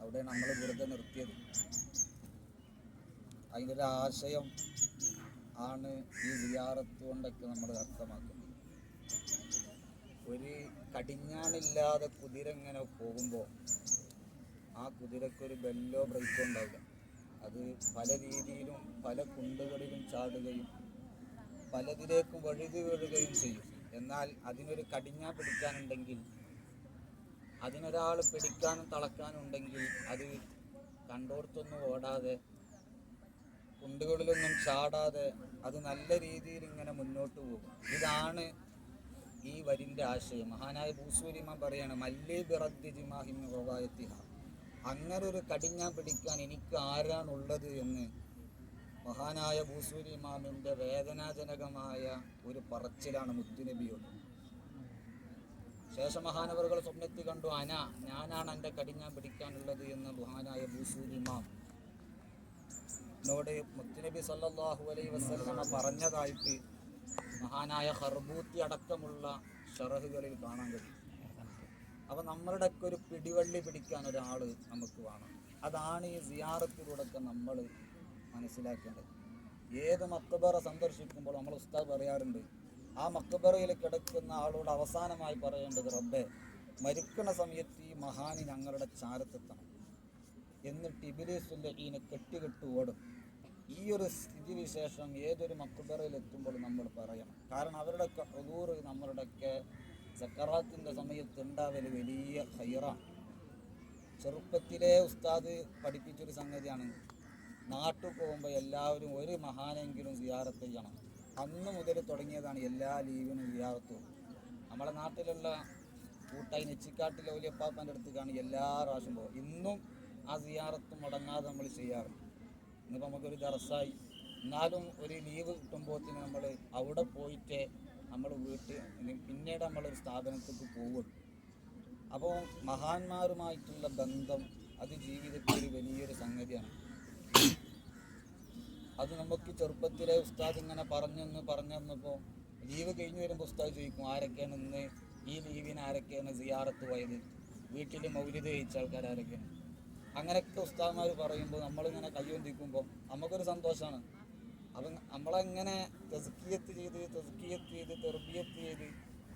അവിടെ നമ്മൾ വെറുതെ നിർത്തിയത്. അതിന്റെ ഒരു ആശയം ആണ് ഈ വിയാറത്ത് കൊണ്ടൊക്കെ നമ്മൾ അർത്ഥമാക്കുന്നത്. ഒരു കടിഞ്ഞാണില്ലാതെ കുതിര ഇങ്ങനെ പോകുമ്പോൾ ആ കുതിരക്കൊരു ബെല്ലോ ബ്രേക്കോ ഉണ്ടാവില്ല. അത് പല രീതിയിലും പല കുണ്ടുകളിലും ചാടുകയും പലതിലേക്കും വഴുതി വീഴുകയും ചെയ്യും. എന്നാൽ അതിനൊരു കടിഞ്ഞാ പിടിക്കാനുണ്ടെങ്കിൽ അതിനൊരാൾ പിടിക്കാനും തളക്കാനും ഉണ്ടെങ്കിൽ അത് കണ്ടോർത്തൊന്നും ഓടാതെ കുണ്ടുകളിലൊന്നും ചാടാതെ അത് നല്ല രീതിയിൽ ഇങ്ങനെ മുന്നോട്ട് പോകും. ഇതാണ് ഈ വരിന്റെ ആശയം. മഹാനായ ഭൂസൂരിമാൻ പറയാണ് മല്ലി ബിറദ്ദി അങ്ങനെ ഒരു കടിഞ്ഞാൻ പിടിക്കാൻ എനിക്ക് ആരാണുള്ളത് എന്ന് മഹാനായ ഭൂസൂരി ഇമാമിന്റെ വേദനാജനകമായ ഒരു പറച്ചിലാണ് മുത്തുനബിയോട്. ശേഷം മഹാനവറുകൾ സ്വപ്നത്തിൽ കണ്ടു അന ഞാനാണ് എന്റെ കടിഞ്ഞാൻ പിടിക്കാനുള്ളത് എന്ന് മഹാനായ ഭൂസൂരി ഇമാം എന്നോട് മുത്തുനബി സല്ലാഹു അലൈ വസല്ലമ പറഞ്ഞതായിട്ട് മഹാനായ ഹർബൂത്തി അടക്കമുള്ള ഷറഹുകളിൽ കാണാൻ കഴിയും. അപ്പോൾ നമ്മളുടെ ഒക്കെ ഒരു പിടിവള്ളി പിടിക്കാൻ ഒരാൾ നമുക്ക് വേണം. അതാണ് ഈ സിയാറത്തിലൂടെ നമ്മൾ മനസ്സിലാക്കേണ്ടത്. ഏത് മക്കബറ സന്ദർശിക്കുമ്പോൾ നമ്മൾ ഉസ്താദ് പറയാറുണ്ട് ആ മക്കബറയിൽ കിടക്കുന്ന ആളോട് അവസാനമായി പറയേണ്ടത് റബ്ബെ മരിക്കണ സമയത്ത് ഈ മഹാനി ഞങ്ങളുടെ ചാരത്തെത്തണം. എന്നിട്ട് ഇബിലീസിന്റെ ഈനെ കെട്ടികെട്ട് ഓടും. ഈ ഒരു സ്ഥിതിവിശേഷം ഏതൊരു മക്കുബറയിലെത്തുമ്പോൾ നമ്മൾ പറയണം. കാരണം അവരുടെ ഹുദൂർ നമ്മളുടെയൊക്കെ സക്കറാത്തിന്റെ സമയത്ത് ഉണ്ടാവൽ വലിയ ഹൈറാണ് ചെറുപ്പത്തിലെ ഉസ്താദ് പഠിപ്പിച്ചൊരു സംഗതിയാണ് നാട്ടിൽ പോകുമ്പോൾ എല്ലാവരും ഒരു മഹാനെങ്കിലും സിയാറത്ത് ചെയ്യണം. അന്ന് മുതൽ തുടങ്ങിയതാണ് എല്ലാ ലീവിനും സിയാറത്തും നമ്മളെ നാട്ടിലുള്ള കൂട്ടായി നെച്ചിക്കാട്ടിലെ വലിയപ്പാപ്പന്റെ അടുത്തേക്കാണ് എല്ലാ പ്രാവശ്യം പോകും ഇന്നും ആ സിയാറത്ത് മുടങ്ങാതെ നമ്മൾ ചെയ്യാറുണ്ട് ഇന്നിപ്പോൾ നമുക്കൊരു ദർസായി എന്നാലും ഒരു ലീവ് കിട്ടുമ്പോഴത്തേന് നമ്മൾ അവിടെ പോയിട്ട് നമ്മൾ വീട്ടിൽ പിന്നീട് നമ്മളൊരു സ്ഥാപനത്തേക്ക് പോകും അപ്പോൾ മഹാന്മാരുമായിട്ടുള്ള ബന്ധം അത് ജീവിതത്തിൽ ഒരു വലിയൊരു സംഗതിയാണ്. അത് നമുക്ക് ചെറുപ്പത്തിലെ ഉസ്താദ് ഇങ്ങനെ പറഞ്ഞെന്ന് പറഞ്ഞപ്പോൾ ലീവ് കഴിഞ്ഞ് വരുമ്പോൾ ഉസ്താദ് ചോദിക്കും ആരൊക്കെയാണ് ഇന്ന് ഈ ലീവിന് ആരൊക്കെയാണ് സിയാറത്ത് പോയത് വീട്ടിൽ മൗലിത കഴിച്ച ആൾക്കാർ ആരൊക്കെയാണ് അങ്ങനെയൊക്കെ ഉസ്താദ്മാർ പറയുമ്പോൾ നമ്മളിങ്ങനെ കയ്യൊന്തിക്കുമ്പോൾ നമുക്കൊരു സന്തോഷമാണ് അപ്പം നമ്മളെങ്ങനെ തെസ്കിയത്ത് ചെയ്ത് തെസ്കിയത്ത് ചെയ്ത് തെർബിയത്ത് ചെയ്ത്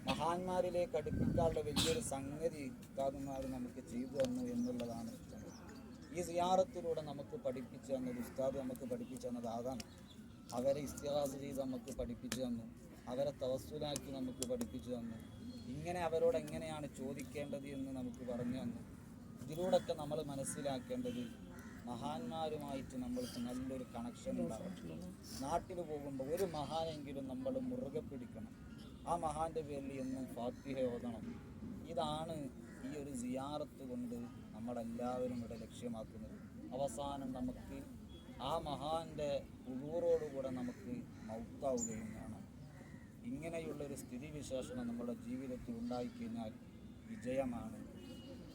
മഹാന്മാരിലേക്ക് അടുപ്പിക്കാനുള്ള വലിയൊരു സംഗതി ഉസ്താദന്മാർ നമുക്ക് ചെയ്തു തന്നു. ഈ സിയാറത്തിലൂടെ നമുക്ക് പഠിപ്പിച്ചു തന്നത് ഉസ്താദ് നമുക്ക് പഠിപ്പിച്ചു തന്നത് അതാണ്. അവരെ ഇസ്തിഹാസ് ചെയ്ത് നമുക്ക് പഠിപ്പിച്ചു തന്നു. അവരെ തവസ്സുലാക്കി നമുക്ക് പഠിപ്പിച്ചു തന്നു. ഇങ്ങനെ അവരോട് എങ്ങനെയാണ് ചോദിക്കേണ്ടത് എന്ന് നമുക്ക് പറഞ്ഞു തന്നു. ഇതിലൂടെയൊക്കെ നമ്മൾ മനസ്സിലാക്കേണ്ടത് മഹാന്മാരുമായിട്ട് നമ്മൾക്ക് നല്ലൊരു കണക്ഷൻ ഉണ്ടാവും നാട്ടിൽ പോകുമ്പോൾ ഒരു മഹാനെങ്കിലും നമ്മൾ മുറുകെ പിടിക്കണം. ആ മഹാന്റെ പേരിൽ എന്നും ഫാത്തിഹ ഓതണം ഇതാണ് ഈ ഒരു സിയാറത്ത് കൊണ്ട് നമ്മളെല്ലാവരും ഇവിടെ ലക്ഷ്യമാക്കുന്നത്. അവസാനം നമുക്ക് ആ മഹാന്റെ ഉള്ളൂറോടുകൂടെ നമുക്ക് മൗത്താവുകയും വേണം ഇങ്ങനെയുള്ളൊരു സ്ഥിതിവിശേഷണം നമ്മുടെ ജീവിതത്തിൽ ഉണ്ടായിക്കഴിഞ്ഞാൽ വിജയമാണ്.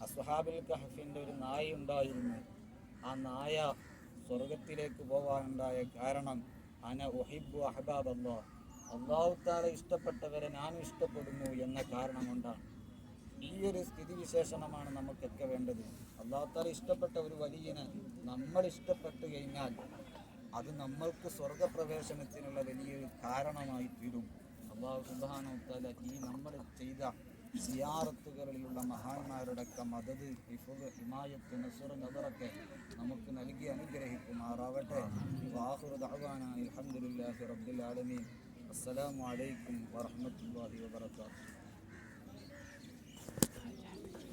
അസ്ഹാബിൽ കഹഫിന്റെ ഒരു നായ ഉണ്ടായിരുന്നു. ആ നായ സ്വർഗത്തിലേക്ക് പോകാനുണ്ടായ കാരണം അന ഒഹിബു അഹബാബ് അള്ളാഹ് അള്ളാഹുത്താലെ ഇഷ്ടപ്പെട്ടവരെ ഞാനും ഇഷ്ടപ്പെടുന്നു എന്ന കാരണം കൊണ്ടാണ്. ഈ ഒരു സ്ഥിതിവിശേഷണമാണ് നമുക്കൊക്കെ വേണ്ടത്. അല്ലാത്ത ഇഷ്ടപ്പെട്ട ഒരു വലിയനെ നമ്മൾ ഇഷ്ടപ്പെട്ടു കഴിഞ്ഞാൽ അത് നമ്മൾക്ക് സ്വർഗപ്രവേശനത്തിനുള്ള വലിയൊരു കാരണമായി തീരും. അള്ളാഹു സുബാനോത്താല ഈ നമ്മൾ ചെയ്ത സിയാറത്തുകളിലുള്ള മഹാന്മാരുടെയൊക്കെ മദത് ഹിഫുദ് ഹിമായത്ത് നസുർ അവരൊക്കെ നമുക്ക് നൽകി അനുഗ്രഹിക്കുമാറാവട്ടെ. അൽഹംദുലില്ലാഹി റബ്ബിൽ ആലമീൻ. അസ്സലാമു അലൈക്കും വറഹ്മത്തുള്ളാഹി വബറകാതുഹു.